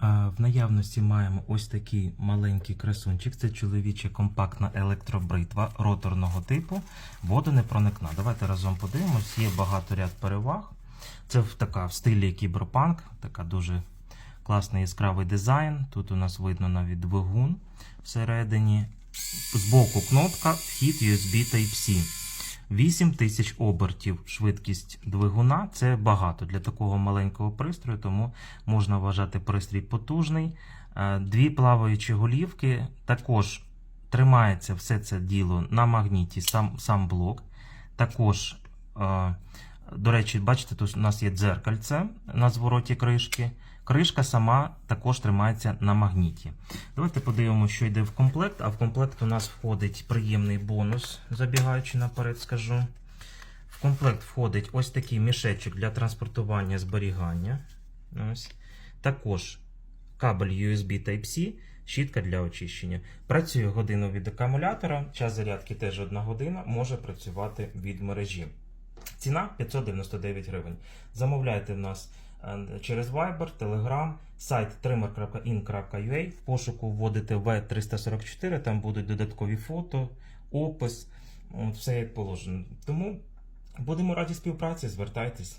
В наявності маємо ось такий маленький красунчик. Це чоловіча компактна електробритва роторного типу, водонепроникна. Давайте разом подивимось. Є багато ряд переваг. Це така в стилі кіберпанк, така дуже класний яскравий дизайн. Тут у нас видно навіть двигун всередині. Збоку кнопка, вхід USB Type-C. 8 тисяч обертів швидкість двигуна це багато для такого маленького пристрою, тому можна вважати пристрій потужний. Е, Дві плаваючі голівки також тримається все це діло на магніті, сам, сам блок. Також, е, до речі, бачите, тут у нас є дзеркальце на звороті кришки. Кришка сама також тримається на магніті. Давайте подивимося, що йде в комплект. А в комплект у нас входить приємний бонус, забігаючи наперед, скажу. В комплект входить ось такий мішечок для транспортування зберігання. Ось. Також кабель USB Type-C, щітка для очищення. Працює годину від акумулятора, час зарядки теж 1 година, може працювати від мережі. Ціна 599 гривень. Замовляйте в нас е, через Viber, Telegram, сайт trimmer.in.ua. В пошуку вводите V344, там будуть додаткові фото, опис, все як положено. Тому будемо раді співпраці, звертайтесь.